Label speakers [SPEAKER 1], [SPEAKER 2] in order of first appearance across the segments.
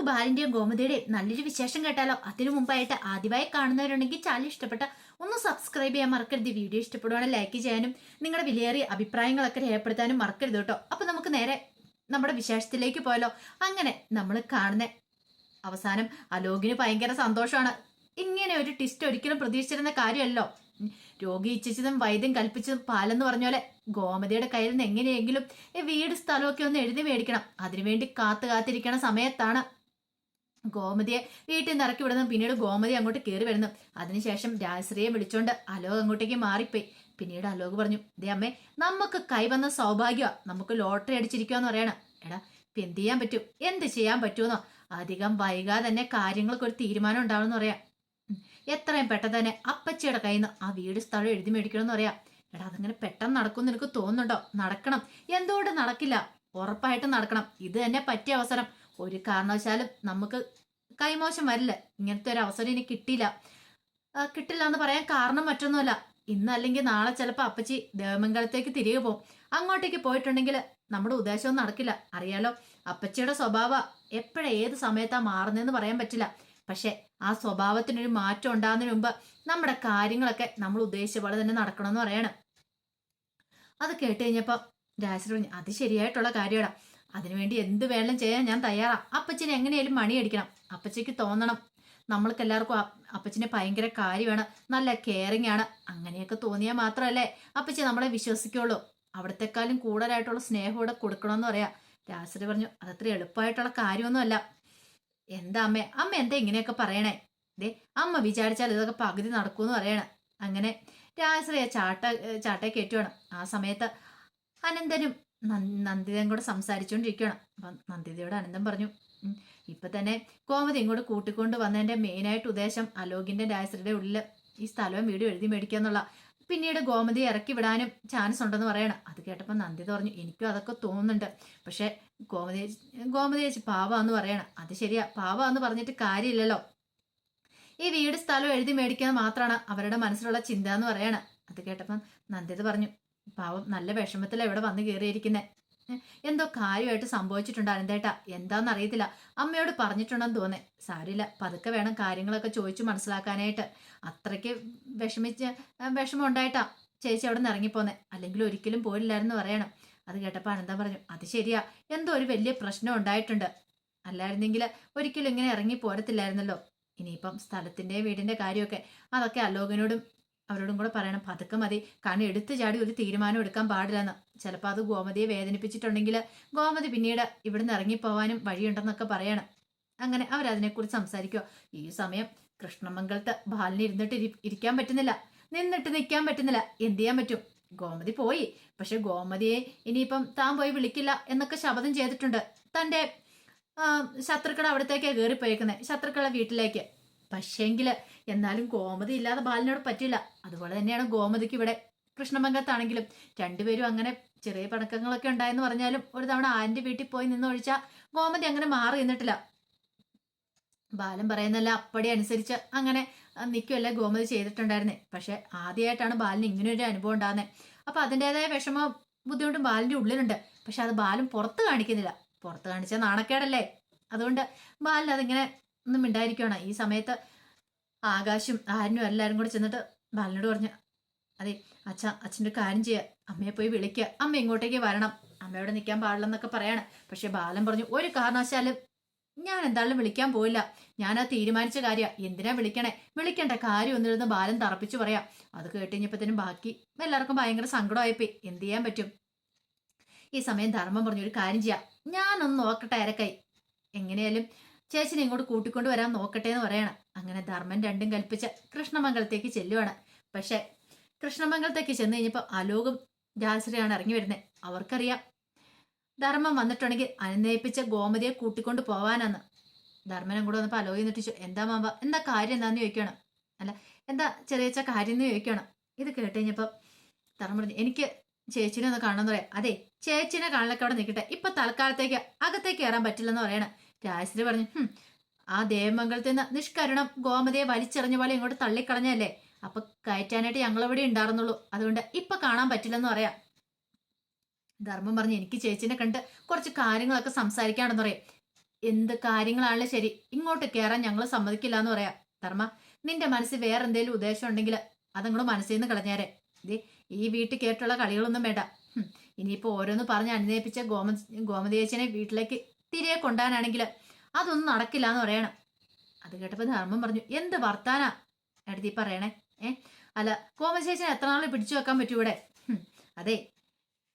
[SPEAKER 1] നമുക്ക് ബാലിന്റെയും ഗോമതിയുടെയും നല്ലൊരു വിശേഷം കേട്ടാലോ? അതിനു മുമ്പായിട്ട് ആദ്യമായി കാണുന്നവരുണ്ടെങ്കിൽ ചാനൽ ഇഷ്ടപ്പെട്ട ഒന്ന് സബ്സ്ക്രൈബ് ചെയ്യാൻ മറക്കരുത്. വീഡിയോ ഇഷ്ടപ്പെടുവാണെങ്കിൽ ലൈക്ക് ചെയ്യാനും നിങ്ങളുടെ വിലയേറിയ അഭിപ്രായങ്ങളൊക്കെ രേഖപ്പെടുത്താനും മറക്കരുത് കേട്ടോ. അപ്പൊ നമുക്ക് നേരെ നമ്മുടെ വിശേഷത്തിലേക്ക് പോയാലോ? അങ്ങനെ നമ്മൾ കാണുന്ന അവസാനം അലോകിന് ഭയങ്കര സന്തോഷമാണ്. ഇങ്ങനെ ഒരു ട്വിസ്റ്റ് ഒരിക്കലും പ്രതീക്ഷിച്ചിരുന്ന കാര്യമല്ലോ രോഗി ഇച്ഛിച്ചതും വൈദ്യം കൽപ്പിച്ചതും പാലെന്ന് പറഞ്ഞ പോലെ ഗോമതിയുടെ കയ്യിൽ നിന്ന് എങ്ങനെയെങ്കിലും വീട് സ്ഥലമൊക്കെ ഒന്ന് എഴുതി മേടിക്കണം. അതിനുവേണ്ടി കാത്തു കാത്തിരിക്കണ സമയത്താണ് ഗോമതിയെ വീട്ടിൽ നിന്ന് ഇറക്കി വിടുന്നു പിന്നീട് ഗോമതി അങ്ങോട്ട് കയറി വരുന്നു. അതിനുശേഷം രാജശ്രീയെ വിളിച്ചോണ്ട് അലോക് അങ്ങോട്ടേക്ക് മാറിപ്പോയി. പിന്നീട് അലോക് പറഞ്ഞു ദേ അമ്മേ നമുക്ക് കൈവന്ന സൗഭാഗ്യമാ നമുക്ക് ലോട്ടറി അടിച്ചിരിക്കുവാന്ന് പറയണം. എടാ ഇപ്പൊ എന്ത് ചെയ്യാൻ പറ്റും? എന്ത് ചെയ്യാൻ പറ്റുമെന്നോ? അധികം വൈകാതെ തന്നെ കാര്യങ്ങൾക്ക് ഒരു തീരുമാനം ഉണ്ടാവണമെന്ന് പറയാം. എത്രയും പെട്ടെന്ന് തന്നെ അപ്പച്ചിയുടെ കയ്യിൽ നിന്ന് ആ വീട് സ്ഥലം എഴുതി മേടിക്കണമെന്ന് പറയാം. എടാ അതങ്ങനെ പെട്ടെന്ന് നടക്കും എനിക്ക് തോന്നുന്നുണ്ടോ? നടക്കണം. എന്തുകൊണ്ട് നടക്കില്ല? ഉറപ്പായിട്ടും നടക്കണം. ഇത് തന്നെ പറ്റിയ അവസരം. ഒരു കാരണവശാലും നമുക്ക് കൈമോശം വരില്ല. ഇങ്ങനത്തെ ഒരു അവസരം ഇനി കിട്ടിയില്ല. കിട്ടില്ല എന്ന് പറയാൻ കാരണം മറ്റൊന്നുമല്ല. ഇന്ന് അല്ലെങ്കിൽ നാളെ ചിലപ്പോൾ അപ്പച്ചി ദേവമംഗലത്തേക്ക് തിരികെ പോകും. അങ്ങോട്ടേക്ക് പോയിട്ടുണ്ടെങ്കിൽ നമ്മുടെ ഉദ്ദേശവും നടക്കില്ല. അറിയാലോ അപ്പച്ചിയുടെ സ്വഭാവം എപ്പോഴേ ഏത് സമയത്താ മാറുന്നതെന്ന് പറയാൻ പറ്റില്ല. പക്ഷെ ആ സ്വഭാവത്തിനൊരു മാറ്റം ഉണ്ടാകുന്നതിന് മുമ്പ് നമ്മുടെ കാര്യങ്ങളൊക്കെ നമ്മൾ ഉദ്ദേശിച്ച പോലെ തന്നെ നടക്കണമെന്ന് പറയണം. അത് കേട്ട് കഴിഞ്ഞപ്പോൾ രാജശ്രീ അത് ശരിയായിട്ടുള്ള കാര്യമാണ് അതിനുവേണ്ടി എന്ത് വേണം ചെയ്യാൻ ഞാൻ തയ്യാറാ. അപ്പച്ചനെ എങ്ങനെയാലും മണിയടിക്കണം. അപ്പച്ചയ്ക്ക് തോന്നണം. നമ്മൾക്ക് എല്ലാവർക്കും അപ്പച്ചനെ ഭയങ്കര കാര്യമാണ്. നല്ല കെയറിങ് ആണ്. അങ്ങനെയൊക്കെ തോന്നിയാൽ മാത്രമല്ലേ അപ്പച്ചി നമ്മളെ വിശ്വസിക്കുള്ളൂ. അവിടത്തെക്കാളും കൂടുതലായിട്ടുള്ള സ്നേഹം ഇവിടെ കൊടുക്കണമെന്ന് പറയാ. രാജശ്രീ പറഞ്ഞു അതത്ര എളുപ്പമായിട്ടുള്ള കാര്യമൊന്നുമല്ല. എന്താ അമ്മേ? അമ്മ എന്താ ഇങ്ങനെയൊക്കെ പറയണേ? ദേ അമ്മ വിചാരിച്ചാൽ ഇതൊക്കെ പകുതി നടക്കുമെന്ന് പറയണ. അങ്ങനെ രാജശ്രീയെ ചാട്ട ചാട്ടയെ കയറ്റുവാണ്. ആ സമയത്ത് അനന്തനും നന്ദിതയും കൂടെ സംസാരിച്ചുകൊണ്ടിരിക്കുകയാണ് അപ്പം നന്ദിതയോട് അനന്തം പറഞ്ഞു "ഉം, ഇപ്പൊ തന്നെ കോമതി ഇങ്ങോട്ട് കൂട്ടിക്കൊണ്ട് വന്നതിന്റെ മെയിനായിട്ട് ഉദ്ദേശം അലോകിന്റെ ഡാസറുടെ ഉള്ളിൽ ഈ സ്ഥലവും വീടും എഴുതി മേടിക്കുക എന്നുള്ള പിന്നീട് ഗോമതി ഇറക്കി വിടാനും ചാൻസ് ഉണ്ടെന്ന് പറയണം. അത് കേട്ടപ്പോൾ നന്ദിത പറഞ്ഞു എനിക്കും അതൊക്കെ തോന്നുന്നുണ്ട്. പക്ഷേ ഗോമതി ഗോമതി ചേച്ചി പാവാന്ന് പറയണം. അത് ശരിയാ പാവാന്ന് പറഞ്ഞിട്ട് കാര്യമില്ലല്ലോ. ഈ വീട് സ്ഥലം എഴുതി മേടിക്കുന്നത് മാത്രമാണ് അവരുടെ മനസ്സിലുള്ള ചിന്ത എന്ന് പറയണം. അത് കേട്ടപ്പം നന്ദിത പറഞ്ഞു പാവം നല്ല വിഷമത്തിലാണ് ഇവിടെ വന്ന് കയറിയിരിക്കുന്നത് എന്തോ കാര്യമായിട്ട് സംഭവിച്ചിട്ടുണ്ട് അനന്തേട്ടാ എന്താന്ന് അറിയത്തില്ല അമ്മയോട് പറഞ്ഞിട്ടുണ്ടെന്ന് തോന്നേ. സാരില്ല പതുക്കെ വേണം കാര്യങ്ങളൊക്കെ ചോദിച്ചു മനസ്സിലാക്കാനായിട്ട്. അത്രയ്ക്ക് വിഷമിച്ച് വിഷമം ഉണ്ടായിട്ടാ ചേച്ചി അവിടെ നിന്ന് ഇറങ്ങിപ്പോന്നെ. അല്ലെങ്കിൽ ഒരിക്കലും പോരില്ലായിരുന്നു പറയണം. അത് കേട്ടപ്പോൾ അനന്ത പറഞ്ഞു അത് ശരിയാ. എന്തോ ഒരു വലിയ പ്രശ്നം ഉണ്ടായിട്ടുണ്ട്. അല്ലായിരുന്നെങ്കിൽ ഒരിക്കലും ഇങ്ങനെ ഇറങ്ങി പോരത്തില്ലായിരുന്നല്ലോ. ഇനിയിപ്പം സ്ഥലത്തിന്റെ വീടിന്റെ കാര്യമൊക്കെ അതൊക്കെ അലോകനോടും അവരോടും കൂടെ പറയണം. പതുക്കെ മതി. കാരണം എടുത്തു ചാടി ഒരു തീരുമാനം എടുക്കാൻ പാടില്ലെന്ന്. ചിലപ്പോൾ അത് ഗോമതിയെ വേദനിപ്പിച്ചിട്ടുണ്ടെങ്കിൽ ഗോമതി പിന്നീട് ഇവിടുന്ന് ഇറങ്ങിപ്പോവാനും വഴിയുണ്ടെന്നൊക്കെ പറയണം. അങ്ങനെ അവരതിനെക്കുറിച്ച് സംസാരിക്കുക ഈ സമയം കൃഷ്ണമംഗലത്ത് ബാലിന് ഇരുന്നിട്ട് ഇരിക്കാൻ പറ്റുന്നില്ല. നിന്നിട്ട് നിൽക്കാൻ പറ്റുന്നില്ല. എന്ത് ചെയ്യാൻ പറ്റും? ഗോമതി പോയി. പക്ഷെ ഗോമതിയെ ഇനിയിപ്പം താൻ പോയി വിളിക്കില്ല എന്നൊക്കെ ശപഥം ചെയ്തിട്ടുണ്ട്. തന്റെ ശത്രുക്കളെ അവിടത്തേക്കാണ് കയറിപ്പോയേക്കുന്നത് ശത്രുക്കളെ വീട്ടിലേക്ക്. പക്ഷേങ്കിൽ എന്നാലും ഗോമതി ഇല്ലാതെ ബാലിനോട് പറ്റില്ല. അതുപോലെ തന്നെയാണ് ഗോമതിക്ക് ഇവിടെ കൃഷ്ണമംഗത്താണെങ്കിലും. രണ്ടുപേരും അങ്ങനെ ചെറിയ പടക്കങ്ങളൊക്കെ ഉണ്ടായെന്ന് പറഞ്ഞാലും ഒരു തവണ ആന്റെ വീട്ടിൽ പോയി നിന്നൊഴിച്ചാൽ ഗോമതി അങ്ങനെ മാറി നിന്നിട്ടില്ല. ബാലൻ പറയുന്നല്ല അപ്പടി അനുസരിച്ച് അങ്ങനെ നിൽക്കുമല്ല ഗോമതി ചെയ്തിട്ടുണ്ടായിരുന്നേ. പക്ഷെ ആദ്യമായിട്ടാണ് ബാലിന് ഇങ്ങനെ ഒരു അനുഭവം ഉണ്ടാകുന്നത് അപ്പൊ അതിന്റെതായ വിഷമ ബുദ്ധിമുട്ടും ബാലിന്റെ ഉള്ളിലുണ്ട്. പക്ഷെ അത് ബാലും പുറത്ത് കാണിക്കുന്നില്ല. പുറത്ത് കാണിച്ചാൽ നാണക്കേടല്ലേ? അതുകൊണ്ട് ബാലൻ അതിങ്ങനെ ഒന്നും മിണ്ടായിരിക്കുകയാണ് ഈ സമയത്ത് ആകാശും ആരനും എല്ലാവരും കൂടെ ചെന്നിട്ട് ബാലനോട് പറഞ്ഞു അതെ അച്ഛ അച്ഛന്റെ കാര്യം ചെയ്യുക അമ്മയെ പോയി വിളിക്കുക അമ്മ ഇങ്ങോട്ടേക്ക് വരണം. അമ്മയോട് നിൽക്കാൻ പാടില്ലെന്നൊക്കെ പറയാണ്. പക്ഷെ ബാലൻ പറഞ്ഞു ഒരു കാരണവശാലും ഞാൻ എന്തായാലും വിളിക്കാൻ പോയില്ല ഞാൻ ആ തീരുമാനിച്ച കാര്യം. എന്തിനാ വിളിക്കണേ? വിളിക്കേണ്ട കാര്യം ഒന്നിരുന്ന് ബാലൻ തറപ്പിച്ചു പറയാം. അത് കേട്ടുകഴിഞ്ഞപ്പത്തേനും ബാക്കി എല്ലാവർക്കും ഭയങ്കര സങ്കടമായിപ്പോയി. എന്ത് ചെയ്യാൻ പറ്റും? ഈ സമയം ധർമ്മം പറഞ്ഞു ഒരു കാര്യം ചെയ്യാം. ഞാനൊന്ന് നോക്കട്ടെ അരക്കായി എങ്ങനെയാലും ചേച്ചിനെ ഇങ്ങോട്ട് കൂട്ടിക്കൊണ്ട് വരാൻ നോക്കട്ടെ എന്ന് പറയണം. അങ്ങനെ ധർമ്മൻ രണ്ടും കൽപ്പിച്ച കൃഷ്ണമംഗലത്തേക്ക് ചെല്ലുവാണ്. പക്ഷെ കൃഷ്ണമംഗലത്തേക്ക് ചെന്ന് കഴിഞ്ഞപ്പോൾ അലോകും രാജശ്രീയാണ് ഇറങ്ങി വരുന്നത് അവർക്കറിയാം. ധർമ്മം വന്നിട്ടുണ്ടെങ്കിൽ അനുനയിപ്പിച്ച ഗോമതിയെ കൂട്ടിക്കൊണ്ട് പോവാനാന്ന്. ധർമ്മനും കൂടെ വന്നപ്പോൾ അലോകി നിട്ടിച്ചു എന്താ മാമ്പ എന്താ കാര്യം എന്താന്ന് ചോദിക്കണം? അല്ല എന്താ ചെറിയച്ച കാര്യം എന്ന് ചോദിക്കണം? ഇത് കേട്ട് കഴിഞ്ഞപ്പോൾ ധർമ്മം പറഞ്ഞു എനിക്ക് ചേച്ചിനെ ഒന്ന് കാണണമെന്ന് പറയാം. അതെ ചേച്ചിനെ കാണലൊക്കെ അവിടെ നിൽക്കട്ടെ. ഇപ്പൊ തൽക്കാലത്തേക്ക് അകത്തേക്ക് കയറാൻ പറ്റില്ലെന്ന് പറയണം രാജശ്രീ പറഞ്ഞു "ഹും, ആ ദേവമംഗലത്തിൽ നിന്ന് നിഷ്കരണം ഗോമതിയെ വലിച്ചെറിഞ്ഞ പോലെ ഇങ്ങോട്ട് തള്ളിക്കളഞ്ഞല്ലേ അപ്പൊ കയറ്റാനായിട്ട് ഞങ്ങൾ ഇവിടെ ഉണ്ടായിരുന്നുള്ളൂ. അതുകൊണ്ട് ഇപ്പൊ കാണാൻ പറ്റില്ലെന്ന് പറയാം. ധർമ്മം പറഞ്ഞു എനിക്ക് ചേച്ചിനെ കണ്ട് കുറച്ച് കാര്യങ്ങളൊക്കെ സംസാരിക്കാണെന്ന് പറയാം. എന്ത് കാര്യങ്ങളാണല്ലോ ശരി ഇങ്ങോട്ട് കയറാൻ ഞങ്ങൾ സമ്മതിക്കില്ല എന്ന് പറയാം. ധർമ്മ നിന്റെ മനസ്സിൽ വേറെ എന്തെങ്കിലും ഉദ്ദേശം ഉണ്ടെങ്കിൽ അതങ്ങോട്ട് മനസ്സിൽ നിന്ന് കളഞ്ഞേരെ. ദേ ഈ വീട്ടിൽ കേട്ടുള്ള കളികളൊന്നും വേണ്ട. ഇനിയിപ്പോ ഓരോന്ന് പറഞ്ഞ് അനുനയിപ്പിച്ച ഗോമ ഗോമതി ചേച്ചിനെ വീട്ടിലേക്ക് തിരികെ കൊണ്ടാനാണെങ്കിൽ അതൊന്നും നടക്കില്ല എന്ന് പറയണം. അത് കേട്ടപ്പോൾ ധർമ്മം പറഞ്ഞു എന്ത് വർത്താനാ? എടുത്തി പറയണേ. ഏ? അല്ല കോമശേഷൻ എത്ര നാൾ പിടിച്ചു വെക്കാൻ പറ്റൂ ഇവിടെ? അതെ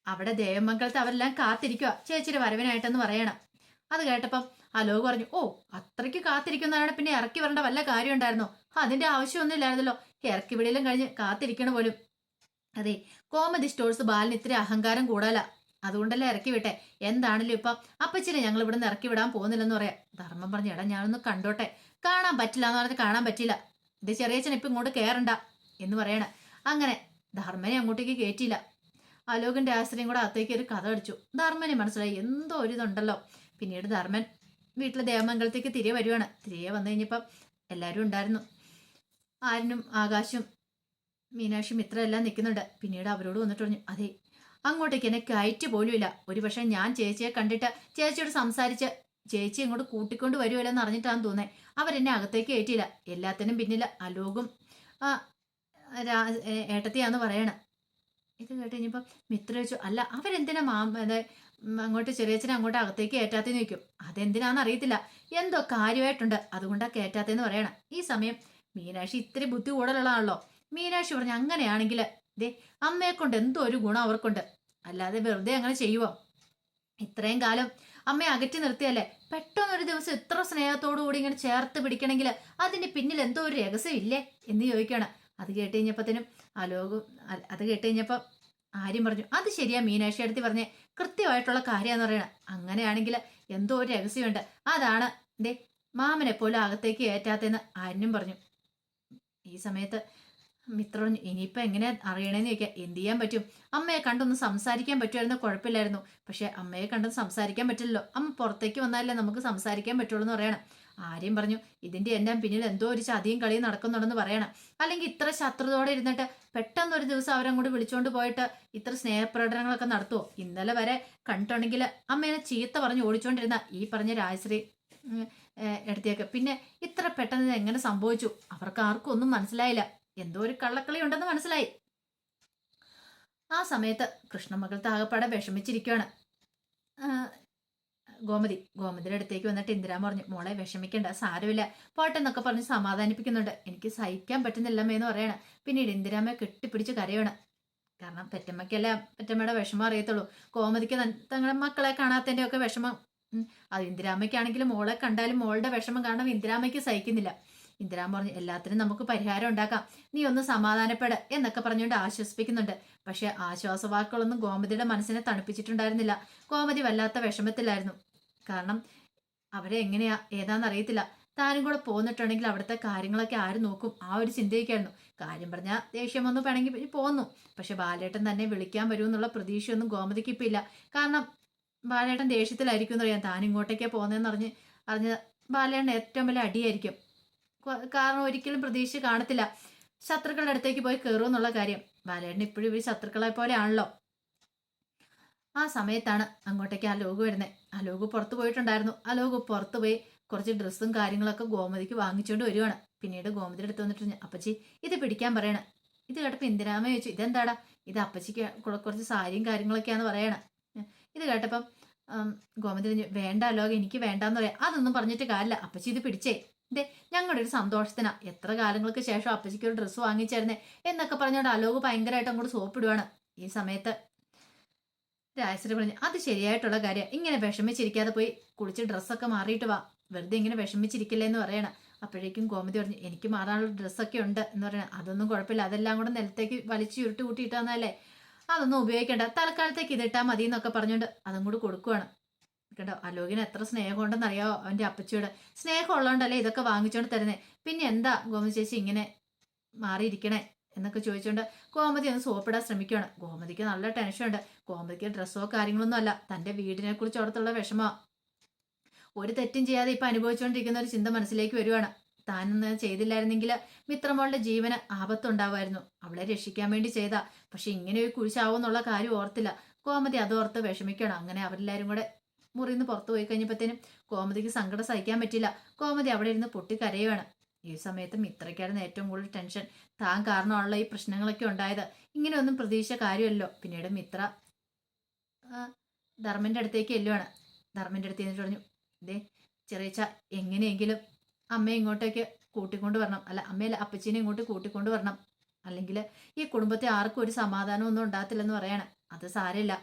[SPEAKER 1] അവിടെ ദേവമംഗലത്ത് അവരെല്ലാം കാത്തിരിക്കുക ചേച്ചിയുടെ വരവിനായിട്ടെന്ന് പറയണം. അത് കേട്ടപ്പം അലോക് പറഞ്ഞു ഓ അത്രയ്ക്ക് കാത്തിരിക്കുന്നതാണ് പിന്നെ ഇറക്കി വരേണ്ട വല്ല കാര്യം ഉണ്ടായിരുന്നോ? അതിന്റെ ആവശ്യമൊന്നും ഇല്ലായിരുന്നല്ലോ ഇറക്കി വിടലും കഴിഞ്ഞ് കാത്തിരിക്കണ പോലും. അതെ കോമഡി സ്റ്റോഴ്സ് ബാലിന് ഇത്ര അഹങ്കാരം കൂടാല. അതുകൊണ്ടല്ലേ ഇറക്കി വിട്ടെ? എന്താണല്ലോ ഇപ്പം? അപ്പച്ചിനെ ഞങ്ങൾ ഇവിടെ നിന്ന് ഇറക്കി വിടാൻ പോകുന്നില്ലെന്ന് പറയാം. ധർമ്മം പറഞ്ഞു എടാ ഞാനൊന്ന് കണ്ടോട്ടെ? കാണാൻ പറ്റില്ല എന്ന് പറഞ്ഞിട്ട് കാണാൻ പറ്റില്ല. ഇത് ചെറിയച്ഛൻ ഇപ്പം ഇങ്ങോട്ട് കയറണ്ട എന്ന് പറയണ. അങ്ങനെ ധർമ്മനെ അങ്ങോട്ടേക്ക് കയറ്റിയില്ല അലോകിന്റെ ആശ്രയം കൂടെ അകത്തേക്ക് ഒരു കഥ അടിച്ചു. ധർമ്മനെ മനസ്സിലായി എന്തോ ഒരു ഇതുണ്ടല്ലോ. പിന്നീട് ധർമ്മൻ വീട്ടിലെ ദേവമംഗലത്തേക്ക് തിരികെ വരുവാണ്. തിരികെ വന്നു കഴിഞ്ഞപ്പം എല്ലാവരും ഉണ്ടായിരുന്നു. ആരനും ആകാശും മീനാക്ഷി മിത്രം എല്ലാം നിൽക്കുന്നുണ്ട്. പിന്നീട് അവരോട് വന്നിട്ട് പറഞ്ഞു അതെ അങ്ങോട്ടേക്ക് എന്നെ കയറ്റ് പോലുമില്ല. ഒരുപക്ഷെ ഒരു പക്ഷേ ഞാൻ ചേച്ചിയെ കണ്ടിട്ട് ചേച്ചിയോട് സംസാരിച്ച് ചേച്ചി ഇങ്ങോട്ട് കൂട്ടിക്കൊണ്ട് വരുമല്ലോ എന്ന് അറിഞ്ഞിട്ടാന്ന് തോന്നേ. അവരെന്നെ അകത്തേക്ക് കയറ്റിയില്ല. എല്ലാത്തിനും പിന്നിൽ അലോകും ഏട്ടത്തിയാന്ന് പറയണം. ഇത് കേട്ട് കഴിഞ്ഞപ്പം മിത്ര വെച്ചു അല്ല അവരെന്തിനാ മാം അങ്ങോട്ട് ചെറിയച്ഛനെ അങ്ങോട്ട് അകത്തേക്ക് കയറ്റാത്തേന്ന് ചോദിക്കും. അതെന്തിനാന്ന് അറിയത്തില്ല. എന്തോ കാര്യമായിട്ടുണ്ട്. അതുകൊണ്ടാ കയറ്റാത്തേന്ന് പറയണം. ഈ സമയം മീനാക്ഷി ഇത്തിരി ബുദ്ധി കൂടുതലുള്ളതാണല്ലോ മീനാക്ഷി പറഞ്ഞു അങ്ങനെയാണെങ്കിൽ ദേ അമ്മയെ കൊണ്ട് എന്തോ ഒരു ഗുണം അവർക്കുണ്ട്. അല്ലാതെ വെറുതെ അങ്ങനെ ചെയ്യുവോ? ഇത്രയും കാലം അമ്മയെ അകറ്റി നിർത്തിയല്ലേ? പെട്ടെന്ന് ഒരു ദിവസം ഇത്ര സ്നേഹത്തോടു കൂടി ഇങ്ങനെ ചേർത്ത് പിടിക്കണമെങ്കിൽ അതിന്റെ പിന്നിൽ എന്തോ ഒരു രഹസ്യം ഇല്ലേ എന്ന് ചോദിക്കണം അത് കേട്ട് കഴിഞ്ഞപ്പത്തിനും അലോകും അത് കേട്ട് കഴിഞ്ഞപ്പോൾ ആര്യം പറഞ്ഞു അത് ശരിയാ മീനാക്ഷി അടുത്ത് പറഞ്ഞേ കൃത്യമായിട്ടുള്ള കാര്യമെന്ന് പറയണം. അങ്ങനെയാണെങ്കിൽ എന്തോ ഒരു രഹസ്യമുണ്ട്. അതാണ് ദേ മാമനെ പോലും അകത്തേക്ക് ഏറ്റാത്തെന്ന് ആര്യനും പറഞ്ഞു. ഈ സമയത്ത് മിത്ര പറഞ്ഞു ഇനിയിപ്പോൾ എങ്ങനെ അറിയണേന്ന് ചോദിക്കാം എന്ത് ചെയ്യാൻ പറ്റും? അമ്മയെ കണ്ടൊന്ന് സംസാരിക്കാൻ പറ്റുമായിരുന്നു കുഴപ്പമില്ലായിരുന്നു. പക്ഷേ അമ്മയെ കണ്ടൊന്ന് സംസാരിക്കാൻ പറ്റില്ലല്ലോ. അമ്മ പുറത്തേക്ക് വന്നാലേ നമുക്ക് സംസാരിക്കാൻ പറ്റുള്ളൂ എന്ന് പറയണം. ആര്യം പറഞ്ഞു ഇതിന്റെ എല്ലാം പിന്നിൽ എന്തോ ഒരു ചതിയും കളിയും നടക്കുന്നുണ്ടെന്ന് പറയണം. അല്ലെങ്കിൽ ഇത്ര ശത്രുതയോടെ ഇരുന്നിട്ട് പെട്ടെന്ന് ഒരു ദിവസം അവരങ്ങോട്ട് വിളിച്ചുകൊണ്ട് പോയിട്ട് ഇത്ര സ്നേഹപ്രകടനങ്ങളൊക്കെ നടത്തുമോ ഇന്നലെ വരെ കണ്ടിട്ടുണ്ടെങ്കിൽ അമ്മേനെ ചീത്ത പറഞ്ഞ് ഓടിച്ചുകൊണ്ടിരുന്ന ഈ പറഞ്ഞ രാജശ്രീ എടുത്തേക്ക്. പിന്നെ ഇത്ര പെട്ടെന്ന് എങ്ങനെ സംഭവിച്ചു? അവർക്ക് ആർക്കും ഒന്നും മനസ്സിലായില്ല. എന്തോ ഒരു കള്ളക്കളി ഉണ്ടെന്ന് മനസ്സിലായി. ആ സമയത്ത് കൃഷ്ണമകൾ താകപ്പാടെ വിഷമിച്ചിരിക്കുകയാണ് ഗോമതി ഗോമതിയുടെ അടുത്തേക്ക് വന്നിട്ട് ഇന്ദിരാ പറഞ്ഞു മോളെ വിഷമിക്കേണ്ട സാരമില്ല. പോട്ടെ എന്നൊക്കെ പറഞ്ഞ് സമാധാനിപ്പിക്കുന്നുണ്ട്. എനിക്ക് സഹിക്കാൻ പറ്റുന്നില്ലമ്മേ എന്ന് പറയണം. പിന്നീട് ഇന്ദിരാമ്മ കെട്ടിപ്പിടിച്ച് കരയാണ്. കാരണം പെറ്റമ്മയ്ക്കല്ല പെറ്റമ്മയുടെ വിഷമം അറിയത്തുള്ളൂ. ഗോമതിക്ക് തങ്ങളുടെ മക്കളെ കാണാത്തതിന്റെ ഒക്കെ വിഷമം അത് ഇന്ദിരാമ്മയ്ക്കാണെങ്കിലും മോളെ കണ്ടാലും മോളുടെ വിഷമം കാരണം ഇന്ദിരാമ്മയ്ക്ക് സഹിക്കുന്നില്ല. ഇന്ദിരാമ്മ പറഞ്ഞു എല്ലാത്തിനും നമുക്ക് പരിഹാരം ഉണ്ടാക്കാം. നീ ഒന്ന് സമാധാനപ്പെട് എന്നൊക്കെ പറഞ്ഞുകൊണ്ട് ആശ്വസിപ്പിക്കുന്നുണ്ട്. പക്ഷെ ആശ്വാസവാക്കുകളൊന്നും ഗോമതിയുടെ മനസ്സിനെ തണുപ്പിച്ചിട്ടുണ്ടായിരുന്നില്ല. ഗോമതി വല്ലാത്ത വിഷമത്തിലായിരുന്നു. കാരണം അവരെ എങ്ങനെയാ ഏതാണെന്നറിയത്തില്ല താനും കൂടെ പോന്നിട്ടുണ്ടെങ്കിൽ അവിടുത്തെ കാര്യങ്ങളൊക്കെ ആര് നോക്കും? ആ ഒരു ചിന്തയൊക്കെയായിരുന്നു. കാര്യം പറഞ്ഞാൽ ദേഷ്യം വന്നു പിണങ്ങി പോന്നു. പക്ഷെ ബാലേട്ടൻ തന്നെ വിളിക്കാൻ വരുമെന്നുള്ള പ്രതീക്ഷയൊന്നും ഗോമതിക്ക് ഇപ്പം ഇല്ല. കാരണം ബാലേട്ടൻ ദേഷ്യത്തിലായിരിക്കും എന്നറിയാം. താൻ ഇങ്ങോട്ടേക്കേ പോകുന്നതെന്ന് അറിഞ്ഞ് അറിഞ്ഞ ബാലേട്ടൻ ഏറ്റവും വലിയ അടിയായിരിക്കും. കാരണം ഒരിക്കലും പ്രതീക്ഷ കാണത്തില്ല. ശത്രുക്കളുടെ അടുത്തേക്ക് പോയി കയറും എന്നുള്ള കാര്യം. ബാലേട്ടൻ ഇപ്പോഴും ഇവർ ശത്രുക്കളെ പോലെയാണല്ലോ. ആ സമയത്താണ് അങ്ങോട്ടേക്ക് ആ ലോഗ് വരുന്നത് ആ ലോഗ് പുറത്തു പോയിട്ടുണ്ടായിരുന്നു. ആ ലോഗ് പുറത്തു പോയി കുറച്ച് ഡ്രസ്സും കാര്യങ്ങളൊക്കെ ഗോമതിക്ക് വാങ്ങിച്ചുകൊണ്ട് വരുവാണ്. പിന്നീട് ഗോമതിയുടെ അടുത്ത് വന്നിട്ട് അപ്പച്ചി ഇത് പിടിക്കാൻ പറയണ. ഇത് കേട്ടപ്പോൾ ഇന്ദിരാമ ചോദിച്ചു ഇതെന്താടാ? ഇത് അപ്പച്ചിക്ക് കുറച്ച് സാരിയും കാര്യങ്ങളൊക്കെയാന്ന് പറയണ. ഇത് കേട്ടപ്പം ഗോമതി വേണ്ട ലോകം എനിക്ക് വേണ്ടാന്ന് പറയാം. അതൊന്നും പറഞ്ഞിട്ട് കാര്യമില്ല. അപ്പച്ചി ഇത് പിടിച്ചേ. ദേ ഞങ്ങളുടെ ഒരു സന്തോഷത്തിനാ. എത്ര കാലങ്ങൾക്ക് ശേഷം അപ്പച്ചിക്ക് ഒരു ഡ്രസ്സ് വാങ്ങിച്ചേരുന്നേ എന്നൊക്കെ പറഞ്ഞോണ്ട് അലോക് ഭയങ്കരമായിട്ട് അങ്ങോട്ട് സോപ്പിടുവാണ് ഈ സമയത്ത്. രാജശ്രീ പറഞ്ഞു അത് ശരിയായിട്ടുള്ള കാര്യം. ഇങ്ങനെ വിഷമിച്ചിരിക്കാതെ പോയി കുളിച്ച് ഡ്രസ്സൊക്കെ മാറിയിട്ട് വാ. വെറുതെ ഇങ്ങനെ വിഷമിച്ചിരിക്കില്ലേ എന്ന് പറയണം. അപ്പോഴേക്കും ഗോമതി പറഞ്ഞു എനിക്ക് മാറാനുള്ള ഡ്രസ്സൊക്കെ ഉണ്ട് എന്ന് പറയണം. അതൊന്നും കുഴപ്പമില്ല. അതെല്ലാം കൂടെ നിലത്തേക്ക് വലിച്ചു ഉരുട്ടി കൂട്ടിയിട്ടാന്നല്ലേ. അതൊന്നും ഉപയോഗിക്കേണ്ട. തൽക്കാലത്തേക്ക് ഇതിട്ടാൽ മതി എന്നൊക്കെ പറഞ്ഞുകൊണ്ട് അതും കൂടി കൊടുക്കുവാണ്. കേട്ടോ അലോകിന് എത്ര സ്നേഹം ഉണ്ടെന്ന് അവന്റെ അപ്പച്ചിയോട്. സ്നേഹം ഉള്ളതുകൊണ്ടല്ലേ ഇതൊക്കെ വാങ്ങിച്ചുകൊണ്ട് തരുന്നേ. പിന്നെ എന്താ ഗോമതി ചേച്ചി ഇങ്ങനെ മാറിയിരിക്കണേ എന്നൊക്കെ ചോദിച്ചുകൊണ്ട് ഗോമതി ഒന്ന് സോപ്പിടാൻ ശ്രമിക്കുകയാണ് ഗോമതിക്ക് നല്ല ടെൻഷനുണ്ട്. ഗോമതിക്ക് ഡ്രസ്സോ കാര്യങ്ങളൊന്നും അല്ല. തന്റെ വീടിനെ കുറിച്ച് അവിടുത്തുള്ള വിഷമോ. ഒരു തെറ്റും ചെയ്യാതെ ഇപ്പം അനുഭവിച്ചുകൊണ്ടിരിക്കുന്ന ഒരു ചിന്ത മനസ്സിലേക്ക് വരുവാണ്. താനൊന്ന് ചെയ്തില്ലായിരുന്നെങ്കിൽ മിത്രമോളുടെ ജീവന് ആപത്തുണ്ടാവുമായിരുന്നു. അവളെ രക്ഷിക്കാൻ വേണ്ടി ചെയ്താ. പക്ഷെ ഇങ്ങനെ ഒരു കുഴിച്ചാവുന്നുള്ള കാര്യം ഓർത്തില്ല. ഗോമതി അതോർത്ത് വിഷമിക്കണം. അങ്ങനെ അവരെല്ലാവരും കൂടെ മുറിയിൽ നിന്ന് പുറത്തു പോയി കഴിഞ്ഞപ്പോഴത്തേനും കോമതിക്ക് സങ്കടം സഹിക്കാൻ പറ്റില്ല കോമതി അവിടെ ഇരുന്ന് പൊട്ടിക്കരയുവാണ്. ഈ സമയത്ത് മിത്രയ്ക്കായിരുന്നു ഏറ്റവും കൂടുതൽ ടെൻഷൻ. താൻ കാരണമുള്ള ഈ പ്രശ്നങ്ങളൊക്കെ ഉണ്ടായത്. ഇങ്ങനെയൊന്നും പ്രതീക്ഷിച്ച കാര്യമല്ലോ. പിന്നീട് മിത്ര ധർമ്മന്റെ അടുത്തേക്ക് എല്ലുവാണ് ധർമ്മന്റെ അടുത്ത് എന്നിട്ട് പറഞ്ഞു ഇതേ ചെറിയച്ച എങ്ങനെയെങ്കിലും അമ്മയെ ഇങ്ങോട്ടേക്ക് കൂട്ടിക്കൊണ്ട് വരണം. അല്ല അമ്മയല്ല അപ്പച്ചീനെ ഇങ്ങോട്ട് കൂട്ടിക്കൊണ്ട് വരണം. അല്ലെങ്കിൽ ഈ കുടുംബത്തെ ആർക്കും ഒരു സമാധാനമൊന്നും ഉണ്ടാകത്തില്ലെന്ന് പറയണം. അത് സാരമില്ല.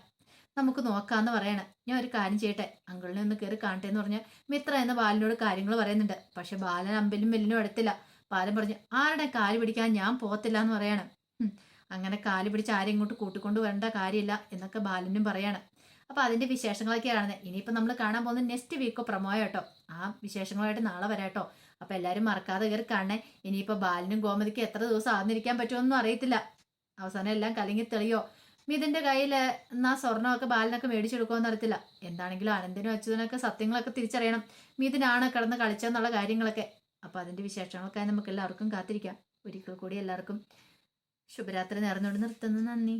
[SPEAKER 1] നമുക്ക് നോക്കാന്ന് പറയണേ. ഞാൻ ഒരു കാര്യം ചെയ്യട്ടെ? അങ്കിളിനെ ഒന്ന് കയറി കാണട്ടെ എന്ന് പറഞ്ഞ് മിത്ര എന്ന ബാലനോട് കാര്യങ്ങൾ പറയുന്നുണ്ട്. പക്ഷെ ബാലൻ അമ്പലും മെല്ലിനും എടുത്തില്ല ബാലൻ പറഞ്ഞു ആരുടെ കാൽ പിടിക്കാൻ ഞാൻ പോകത്തില്ല എന്ന് പറയണം അങ്ങനെ കാൽ പിടിച്ച് ആരെയും ഇങ്ങോട്ട് കൂട്ടിക്കൊണ്ട് വരേണ്ട കാര്യമില്ല എന്നൊക്കെ ബാലനും പറയാണ്. അപ്പൊ അതിന്റെ വിശേഷങ്ങളൊക്കെ വിശേഷങ്ങളൊക്കെയാണ് ഇനിയിപ്പോ നമ്മൾ കാണാൻ പോകുന്ന നെക്സ്റ്റ് വീക്ക് പ്രമോയോ കേട്ടോ ആ വിശേഷങ്ങളായിട്ട് നാളെ വരാട്ടോ അപ്പൊ എല്ലാരും മറക്കാതെ കയറി കാണണേ. ഇനിയിപ്പോ ബാലിനും ഗോമതിക്ക് എത്ര ദിവസം ആന്നിരിക്കാൻ പറ്റുമെന്നൊന്നും അറിയത്തില്ല. അവസാനം എല്ലാം കലങ്ങി തെളിയോ? മിതിന്റെ കയ്യിൽ എന്നാ സ്വർണമൊക്കെ ബാലിനൊക്കെ മേടിച്ചെടുക്കുമെന്ന് അറിയത്തില്ല. എന്താണെങ്കിലും അനന്തിനും അച്യുതനൊക്കെ സത്യങ്ങളൊക്കെ തിരിച്ചറിയണം. മിഥുനാണ് കിടന്ന് കളിച്ചെന്നുള്ള കാര്യങ്ങളൊക്കെ. അപ്പൊ അതിന്റെ വിശേഷങ്ങളൊക്കെ നമുക്ക് എല്ലാവർക്കും കാത്തിരിക്കാം. ഒരിക്കൽ കൂടി എല്ലാവർക്കും ശുഭരാത്രി നേർന്നുകൊണ്ട് നിർത്തുന്നു. നന്ദി.